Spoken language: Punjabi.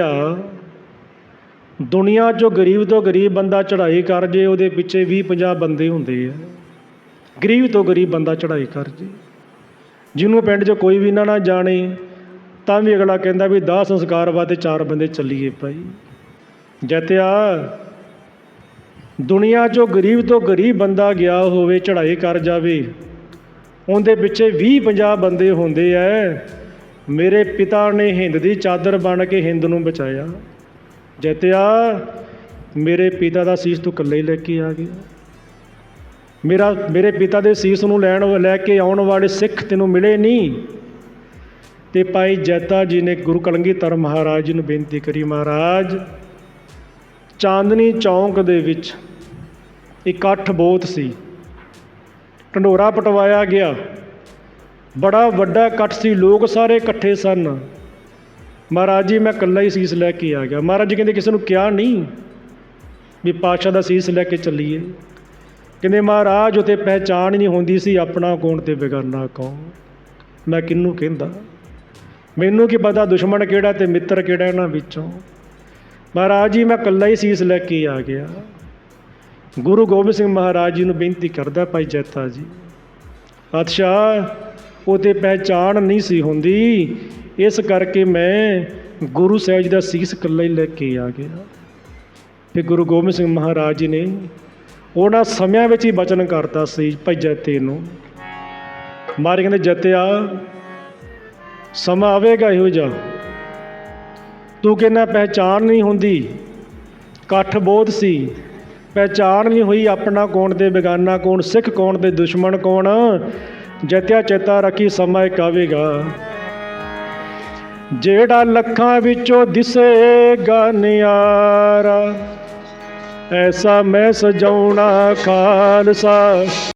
ਆ, ਦੁਨੀਆ 'ਚੋਂ ਗਰੀਬ ਤੋਂ ਗਰੀਬ ਬੰਦਾ ਚੜ੍ਹਾਈ ਕਰ ਜੇ, ਉਹਦੇ ਪਿੱਛੇ 20 50 ਬੰਦੇ ਹੁੰਦੇ ਆ। ਗਰੀਬ ਤੋਂ ਗਰੀਬ ਬੰਦਾ ਚੜ੍ਹਾਈ ਕਰ ਜੇ। ਜਿਹਨੂੰ ਪਿੰਡ 'ਚ ਕੋਈ ਵੀ ਨਾ ਨਾ ਜਾਣੇ, ਤਾਂ ਵੀ ਅਗਲਾ ਕਹਿੰਦਾ ਵੀ ਦਾਹ ਸੰਸਕਾਰ ਵਾਸਤੇ ਚਾਰ ਬੰਦੇ ਚੱਲੀਏ ਭਾਈ। ਜਤਿਆ ਦੁਨੀਆ 'ਚੋਂ ਗਰੀਬ ਤੋਂ ਗਰੀਬ ਬੰਦਾ ਗਿਆ ਹੋਵੇ, ਚੜ੍ਹਾਈ ਕਰ ਜਾਵੇ, ਉਹਦੇ ਪਿੱਛੇ 20 50 ਬੰਦੇ ਹੁੰਦੇ ਐ। ਮੇਰੇ ਪਿਤਾ ਨੇ ਹਿੰਦ ਦੀ ਚਾਦਰ ਬਣ ਕੇ ਹਿੰਦ ਨੂੰ ਬਚਾਇਆ। ਜੈਤਿਆ, ਮੇਰੇ ਪਿਤਾ ਦਾ ਸੀਸ ਤੂੰ ਇਕੱਲੇ ਹੀ ਲੈ ਕੇ ਆ ਗਿਆ। ਮੇਰਾ, ਮੇਰੇ ਪਿਤਾ ਦੇ ਸੀਸ ਨੂੰ ਲੈਣ ਲੈ ਕੇ ਆਉਣ ਵਾਲੇ ਸਿੱਖ ਤੈਨੂੰ ਮਿਲੇ ਨਹੀਂ। ਤੇ ਭਾਈ ਜੈਤਾ ਜੀ ਨੇ ਗੁਰੂ ਕਲੰਗੀਧਰ ਮਹਾਰਾਜ ਜੀ ਨੂੰ ਬੇਨਤੀ ਕਰੀ ਮਹਾਰਾਜ, ਚਾਂਦਨੀ ਚੌਂਕ ਦੇ ਵਿੱਚ ਇਕੱਠ ਬਹੁਤ ਸੀ। ਢੰਡੋਰਾ ਪਟਵਾਇਆ ਗਿਆ। ਬੜਾ ਵੱਡਾ ਇਕੱਠ ਸੀ, ਲੋਕ ਸਾਰੇ ਇਕੱਠੇ ਸਨ। ਮਹਾਰਾਜ ਜੀ, ਮੈਂ ਇਕੱਲਾ ਹੀ ਸੀਸ ਲੈ ਕੇ ਆ ਗਿਆ। ਮਹਾਰਾਜ ਜੀ ਕਹਿੰਦੇ, ਕਿਸੇ ਨੂੰ ਕਿਹਾ ਨਹੀਂ ਵੀ ਪਾਤਸ਼ਾਹ ਦਾ ਸੀਸ ਲੈ ਕੇ ਚੱਲੀਏ। ਕਹਿੰਦੇ, ਮਹਾਰਾਜ ਉਤੇ ਪਹਿਚਾਣ ਨਹੀਂ ਹੁੰਦੀ ਸੀ ਆਪਣਾ ਕੌਣ ਤੇ ਬੇਗਾਨਾ ਕੌਣ। ਮੈਂ ਕਿਹਨੂੰ ਕਹਿੰਦਾ? ਮੈਨੂੰ ਕੀ ਪਤਾ ਦੁਸ਼ਮਣ ਕਿਹੜਾ ਤੇ ਮਿੱਤਰ ਕਿਹੜਾ ਇਹਨਾਂ ਵਿੱਚੋਂ। ਮਹਾਰਾਜ ਜੀ, ਮੈਂ ਇਕੱਲਾ ਹੀ ਸੀਸ ਲੈ ਕੇ ਆ ਗਿਆ। ਗੁਰੂ ਗੋਬਿੰਦ ਸਿੰਘ ਮਹਾਰਾਜ ਜੀ ਨੂੰ ਬੇਨਤੀ ਕਰਦਾ, ਭਾਈ ਜੈਤਾ ਜੀ, ਪਾਤਸ਼ਾਹ ਉਹਤੇ ਪਹਿਚਾਣ ਨਹੀਂ ਸੀ ਹੁੰਦੀ। ਇਸ ਕਰਕੇ ਮੈਂ ਗੁਰੂ ਸਾਹਿਬ ਜੀ ਦਾ ਸੀਸ ਇਕੱਲਾ ਹੀ ਲੈ ਕੇ ਆ ਗਿਆ। ਫਿਰ ਗੁਰੂ ਗੋਬਿੰਦ ਸਿੰਘ ਮਹਾਰਾਜ ਜੀ ਨੇ ਉਹਨਾਂ ਸਮਿਆਂ ਵਿੱਚ ਹੀ ਬਚਨ ਕਰਤਾ ਸੀ ਭਾਈ ਜੈਤੇ ਨੂੰ। ਮਾਰੇ ਕਹਿੰਦੇ, ਜਤਿਆ, ਸਮਾਂ ਆਵੇਗਾ ਇਹੋ ਜਿਹਾ। ਤੂੰ ਕਹਿੰਦਾ ਪਹਿਚਾਣ ਨਹੀਂ ਹੁੰਦੀ। ਇਕੱਠ ਬਹੁਤ ਸੀ। ਪਹਿਚਾਣ ਨਹੀਂ ਹੋਈ ਆਪਣਾ ਕੌਣ ਤੇ ਬੇਗਾਨਾ ਕੌਣ, ਸਿੱਖ ਕੌਣ ਤੇ ਦੁਸ਼ਮਣ ਕੌਣ। ਜਤਿਆ ਚੇਤਾ ਰੱਖੀ ਸਮਾਂ ਇੱਕ ਆਵੇਗਾ ਜਿਹੜਾ ਲੱਖਾਂ ਵਿੱਚੋਂ ਦਿਸੇਗਾ ਨਿਆਰਾ, ਐਸਾ ਮੈਂ ਸਜਾਉਣਾ ਖਾਲਸਾ।